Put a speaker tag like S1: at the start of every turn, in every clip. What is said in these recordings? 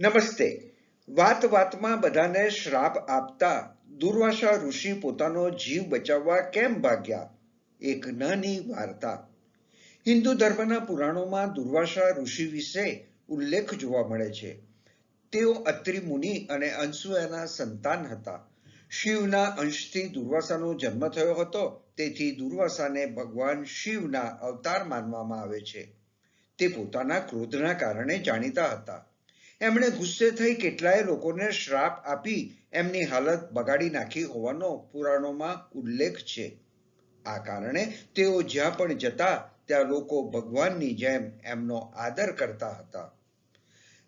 S1: નમસ્તે. વાત વાતમાં બધાને શ્રાપ આપતા દુર્વાસા ઋષિ પોતાનો જીવ બચાવવા કેમ ભાગ્યા? એક નાની વાર્તા. હિન્દુ ધર્મના પુરાણોમાં દુર્વાસા ઋષિ વિશે ઉલ્લેખ જોવા મળે છે. તેઓ અત્રિ મુનિ અને અંસુયાના સંતાન હતા. શિવના અંશથી દુર્વાસાનો જન્મ થયો હતો, તેથી દુર્વાસાને ભગવાન શિવના અવતાર માનવામાં આવે છે. તે પોતાના ક્રોધના કારણે જાણીતા હતા. એમણે ગુસ્સે થઈ કેટલાય લોકોને શ્રાપ આપી એમની હાલત બગાડી નાખી હોવાનો પુરાણોમાં ઉલ્લેખ છે. આ કારણે તેઓ જ્યાં પણ જતા, ત્યાં લોકો ભગવાનની જેમ એમનો આદર કરતા હતા.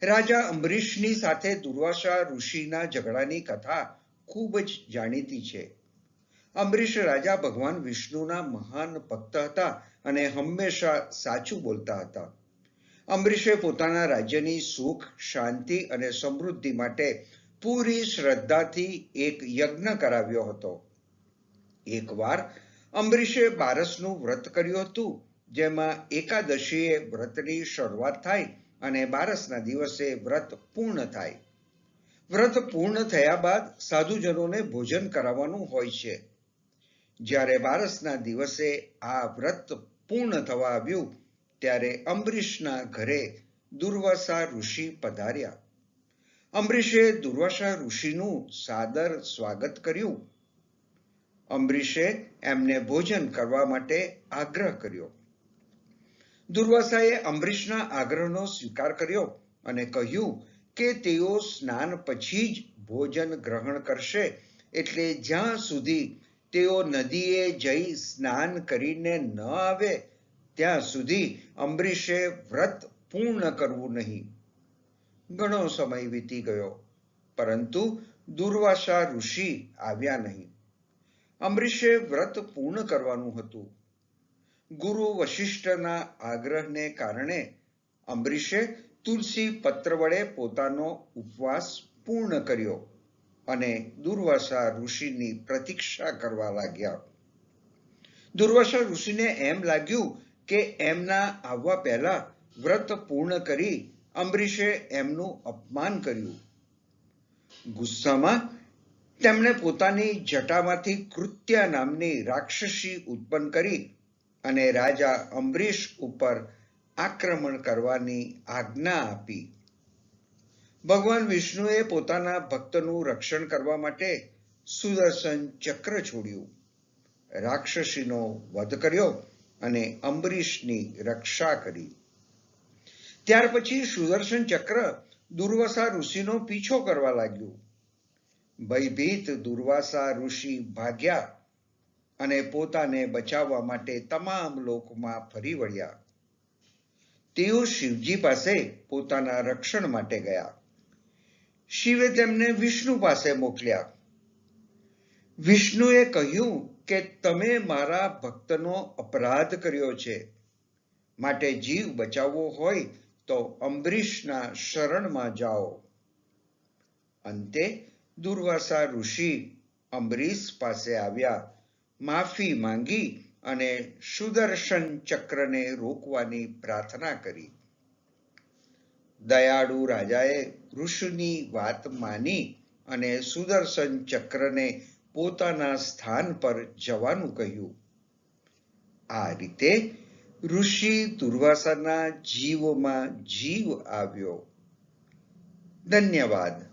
S1: રાજા અંબરીશની સાથે દુર્વાસા ઋષિના ઝઘડાની કથા ખૂબ જ જાણીતી છે. અંબરીશ રાજા ભગવાન વિષ્ણુના મહાન ભક્ત હતા અને હંમેશા સાચું બોલતા હતા. અંબરીશે પોતાના રાજ્યની સુખ, શાંતિ અને સમૃદ્ધિ માટે પૂરી શ્રદ્ધાથી એક યજ્ઞ કરાવ્યો હતો. એકવાર અંબરીશે બારસનું વ્રત કર્યું હતું, જેમાં એકાદશીએ વ્રતની શરૂઆત થાય અને બારસના દિવસે વ્રત પૂર્ણ થાય. વ્રત પૂર્ણ થયા બાદ સાધુજનોને ભોજન કરાવવાનું હોય છે. જ્યારે બારસના દિવસે આ વ્રત પૂર્ણ થવા આવ્યું ત્યારે અંબરીશના ઘરે દુર્વાસા ઋષિ પધાર્યા. અંબરીશે દુર્વાસા ઋષિનું સાદર સ્વાગત કર્યું. અંબરીશે એમને ભોજન કરવા માટે આગ્રહ કર્યો. દુર્વાસાએ અંબરીશના આગ્રહનો સ્વીકાર કર્યો અને કહ્યું કે તેઓ સ્નાન પછી જ ભોજન ગ્રહણ કરશે એટલે જ્યાં સુધી તેઓ નદીએ જઈ સ્નાન કરીને ન આવે ત્યાં સુધી અંબરીશે વ્રત પૂર્ણ કરવું નહીં. ઘણો સમય વીતી ગયો, પરંતુ દુર્વાસા ઋષિ આવ્યા નહીં. અંબરીશે વ્રત પૂર્ણ કરવાનું હતું. ગુરુ વશિષ્ઠના આગ્રહને કારણે અંબરીશે તુલસી પત્ર વડે પોતાનો ઉપવાસ પૂર્ણ કર્યો અને દુર્વાસા ઋષિની પ્રતીક્ષા કરવા લાગ્યા. દુર્વાસા ઋષિને એમ લાગ્યું કે એમના આવવા પહેલા વ્રત પૂર્ણ કરી અંબરીશે એમનું અપમાન કર્યું. ગુસ્સામાં તેમણે પોતાની જટામાંથી કૃત્યા નામની રાક્ષસી ઉત્પન્ન કરી અને રાજા અંબરીશ ઉપર આક્રમણ કરવાની આજ્ઞા આપી. ભગવાન વિષ્ણુએ પોતાના ભક્તનું રક્ષણ કરવા માટે સુદર્શન ચક્ર છોડ્યું. રાક્ષસીનો વધ કર્યો. અને અંબરીશની રક્ષા કરી. ત્યાર પછી સુદર્શન ચક્ર દુર્વાસા ઋષિનો પીછો કરવા લાગ્યું. ભયભીત દુર્વાસા ઋષિ ભાગ્યા અને પોતાને બચાવવા માટે તમામ લોકમાં ફરી વળ્યા. તેઓ શિવજી પાસે પોતાના રક્ષણ માટે ગયા. શિવે તેમને વિષ્ણુ પાસે મોકલ્યા. વિષ્ણુએ કહ્યું કે તમે મારા ભક્તનો અપરાધ કર્યો છે. માટે જીવ બચાવવો હોય તો અંબરીશના શરણમાં જાઓ. અંતે દુર્વાસા ઋષિ અંબરીશ પાસે આવ્યા, માફી માંગી અને સુદર્શન ચક્રને રોકવાની પ્રાર્થના કરી. દયાળુ રાજાએ ઋષિની વાત માની અને સુદર્શન ચક્રને પોતાના સ્થાન પર જવાનું કહ્યું. આ રીતે ઋષિ દુર્વાસાના જીવમાં જીવ આવ્યો. ધન્યવાદ.